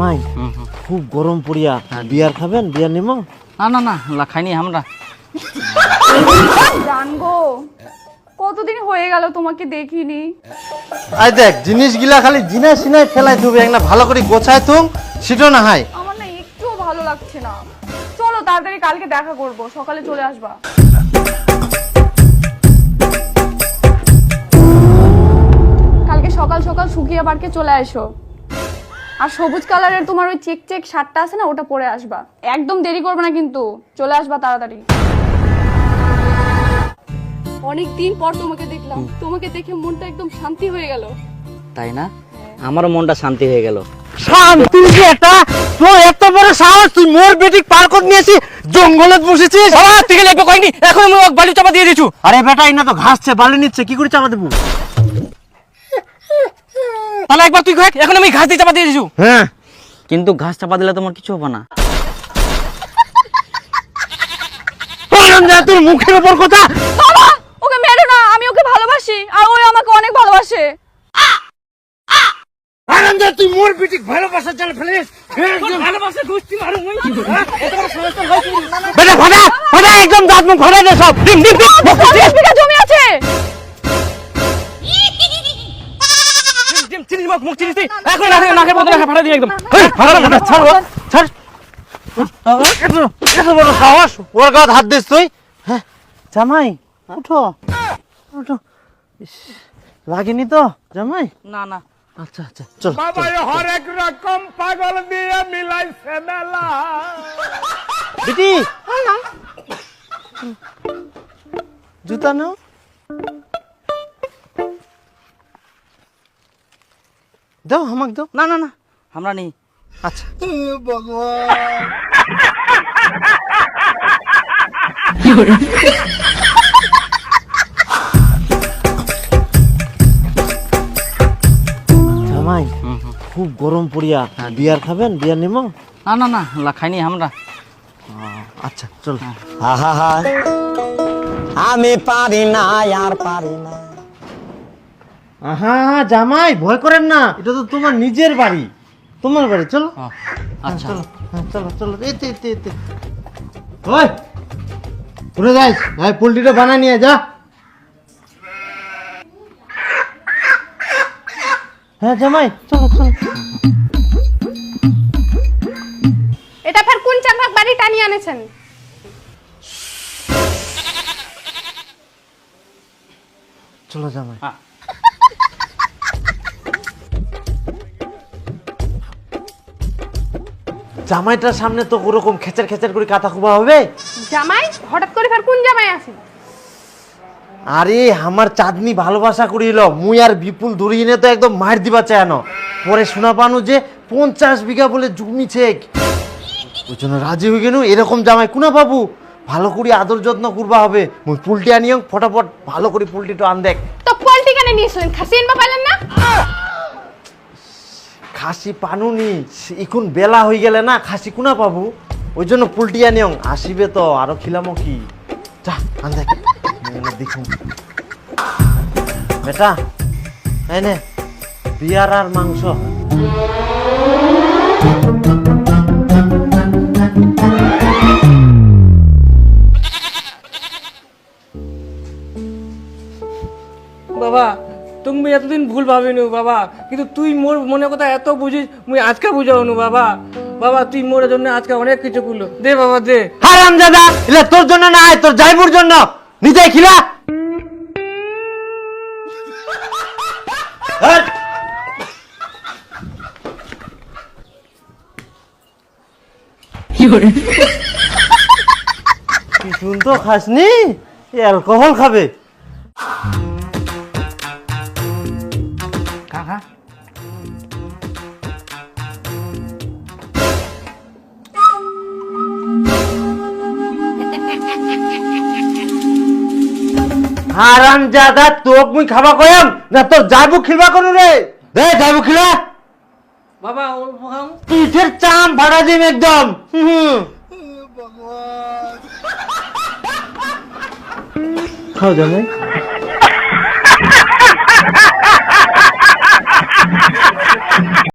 জামাই। খুব গরম পড়িয়া। বিয়ার খাবেন? বিয়ার নিমো? না না না লা খাইনি আমরা। জানগো কতদিন হয়ে গেল তোমাকে দেখিনি? আই দেখ জিনিসগুলা খালি জিনা সিনায় ফেলাই দেবে একটা ভালো করে গোছায় তুম সেটাও না হয়। আমার না একটুও ভালো লাগছে না। চলো তাড়াতাড়ি কালকে দেখা করব সকালে চলে আসবা। কালকে সকাল সকাল শুকিয়ে পার্কে চলে এসো। আর সবুজ কালারের তোমার ওই চেক চেক শার্টটা আছে না ওটা পরে আসবা। একদম দেরি করবে না কিন্তু। চলে আসবা তাড়াতাড়ি। অনেক দিন পর তোমাকে দেখলাম। তোমাকে দেখে মনটা একদম শান্তি হয়ে গেল। তাই না? আমারও মনটা শান্তি হয়ে গেল। শান্তি যে একটা? তোর এত বড় সাহস তুই মোর বেটিক পার করে নিয়েছি জঙ্গলে বসেছিস? বাবা তুই গেলে কইনি এখন আমি বালি চাপা দিয়ে দিছু আরে বেটা ইনা তো ঘাসছে বালি নিচ্ছে কি করে চাপা দেবো? তাহলে একবার তুই কয়েক এখন আমি ঘাস দিয়ে চাপা দিয়ে দিছু। হ্যাঁ। কিন্তু ঘাস চাপা দিলে তোমার কিছু হবে না। তোর মুখের উপর কথা? বাবা ওকে মেরো না আমি ওকে ভালোবাসি আর ওই আমাকে অনেক ভালোবাসে। আরামজাদা, তুই মোর বেটিক ভালোবাসা চাল ফেলিস ভালোবাসা গোষ্ঠী মারু বেটা ফাটা ফাটা একদম দাঁত মুখ ফাটা দে সব। ডিম ডিম ডিম। জমি আছে। মুখ মুখ চিনিস এখন নাকের নাকের মধ্যে রাখা ফাটা দিয়ে একদম এই, ফাটা ফাটা ছাড় ছাড় এত বড় সাহস ওর গায়ে হাত দিস তুই হ্যাঁ জামাই উঠো উঠো লাগেনি তো জামাই না না আচ্ছা আচ্ছা চল বাবা হরেক রকম পাগল দিয়ে মিলাইছে মেলা বেটি জুতা নাও দাও আমাকে দাও। না না না আমরা নেই। আচ্ছা। জামাই খুব গরম পড়িয়া। বিয়ার খাবেন? বিয়ার নিমো? না না না লা খাইনি আমরা। আচ্ছা চল। আহা আমি পারি না আর পারি না। আহা জামাই ভয় করেন না। এটা তো তোমার নিজের বাড়ি। তোমার বাড়ি চলো। আচ্ছা। চলো হ্যাঁ, চলো চলো। এতে এতে এতে ওই যাই। ভাই পোলট্রিটা বানাই নিয়ে যা। হ্যাঁ জামাই চলো চলো। এটা ফের কোন চাকরাক বাড়ি টানিয়ে আনেছেন? চলো জামাই। হ্যাঁ। জামাইটার সামনে তো ওরকম খেচার খেচার করে কাতা খুবা হবে? জামাই হঠাৎ করে ফের কোন জামাই আসি? আরে আমার চাঁদনি ভালোবাসা করিল মুই আর বিপুল দূরিনে তো একদম মার দিবা চায়ানো পরে শোনা পানো যে পঞ্চাশ বিঘা বলে জমি ছেক। ওই জন্য রাজি হয়ে গেল এরকম জামাই কুনা বাবু? ভালো করে আদর যত্ন করবা হবে। মুই পুলটি আনিও ফটাফট ভালো করে পুলটিটা আন দেখ। তো পোল্ট্রি কেন নিয়েছিলেন? খাসি এনবা পাইলেন খাসি পানুনি এখন বেলা হয়ে গেলে না, খাসি কুনা পাবো? ওই জন্য পুলটি আনিও আসিবে তো, আরও খিলামো কি? আন দেখুন। বেটা, এই নে, বিয়ার আর মাংস। বাবা তুমি এতদিন ভুল ভাবিনু বাবা কিন্তু তুই মোর মনে কথা এত বুঝিস মুই আজকে বুঝাওনু বাবা। বাবা তুই মোর জন্য আজকে অনেক কিছু করল। দে বাবা দে। হারাম দাদা এলে তোর জন্য না আয় তোর জাইবুর জন্য। নিজে খিলা। শুন তো খাসনি অ্যালকোহল খাবে। হারাম জাদা তোক মুই খাবা কয়াম না তোর যাবু খিলবা করু রে? দে যাবু খিলা। বাবা ও খাও পিঠের চাম ভাড়া দিম একদম। হুম খাও জামাই।